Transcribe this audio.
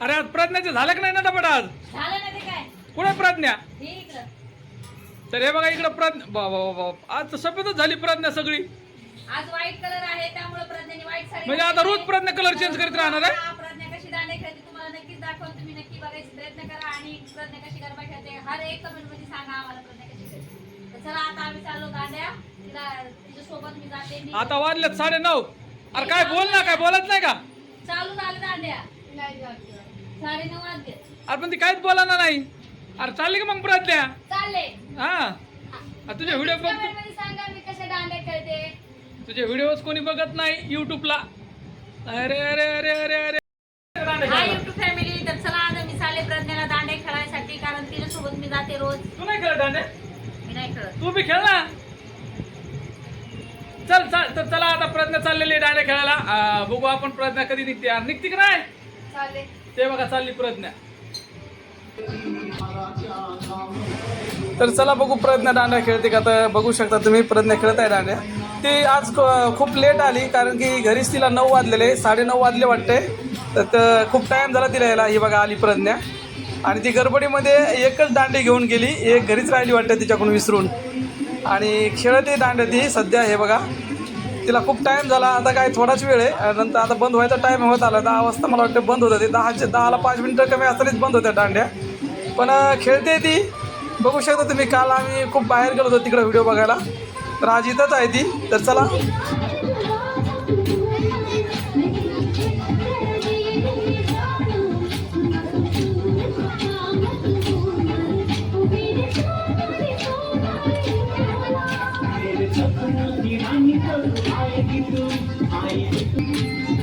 अरे आज प्रज्ञाचे झालं का नाही ना डबड आज? झालं ना ते काय? कुठे प्रज्ञा? हे इकडं. तर हे बघा इकडं प्रज्ञा बा बा बा बा. आज तर सफेदच झाली प्रज्ञा सगळी. आज व्हाईट कलर आहे त्यामुळे प्रज्ञाने व्हाईट साडी म्हणजे आता रोज प्रज्ञा कलर चेंज करीत राहणार आहे? हा, प्रज्ञा कशी दांडे खेळते तुम्हाला नक्कीच दाखवून तुम्ही नक्की बघायचा प्रयत्न करा आणि प्रज्ञा कशी गरबा खेळते. हर एक कमेंटमध्ये सांगा आम्हाला प्रज्ञा कशी खेळते. तर चला आता आम्ही चाललो दांड्या तिला तिच्या सोबत मी जाते मी. आता वाजलेत साडे नऊ अरे काय बोल ना काय बोलत नाही का? चालू झालं दांड्या. अरे पण ती काहीच बोलाना नाही. अरे चालली का मग प्रज्ञा चालले. हा. आ, तुझे व्हिडिओ बघ. सांगा मी तुझे व्हिडिओज कोणी बघत नाही युट्यूबला अरे अरे अरे अरे अरे. हाय युट्यूब फॅमिली तर चला आता मी चालले प्रज्ञाला दांडे खेळायसाठी कारण तिच्यासोबत मी जाते रोज. तू नाही खेळत दांडे? मी नाही खेळत. तू बी खेळ ना. चल चल तर चला आता प्रज्ञा चाललेली आहे दांडे खेळायला. आ, बघू आपण प्रज्ञा कधी निघते. यार निघते का नाही? चालले. ते बघा चालली प्रज्ञा. तर चला बघू प्रज्ञा दांड्या खेळते का तर बघू शकता तुम्ही प्रज्ञा खेळत आहे दांड्या. ती आज क- खूप लेट आली कारण की घरीच तिला नऊ वाजलेले साडे नऊ वाजले वाटते. तर खूप टाईम झाला तिला यायला ही बघा आली प्रज्ञा. आणि ती गडबडीमध्ये एकच दांडी घेऊन गेली एक घरीच राहिली वाटते तिच्याकडून विसरून. आणि खेळते दांड्या ती सध्या हे बघा. तिला खूप टाईम झाला. आता काय थोडाच वेळ आहे. नंतर आता बंद व्हायचा टाईम होत आला. दहा वाजता मला वाटतं बंद होतं ते दहाचे दहाला पाच मिनटं कमी असतानाच बंद होत्या दांड्या. पण खेळते ती. बघू शकता तुम्ही काल आम्ही खूप बाहेर गेलो होतो तिकडे व्हिडिओ बघायला. तर आज इथंच आहे ती. तर चला. I do, I do.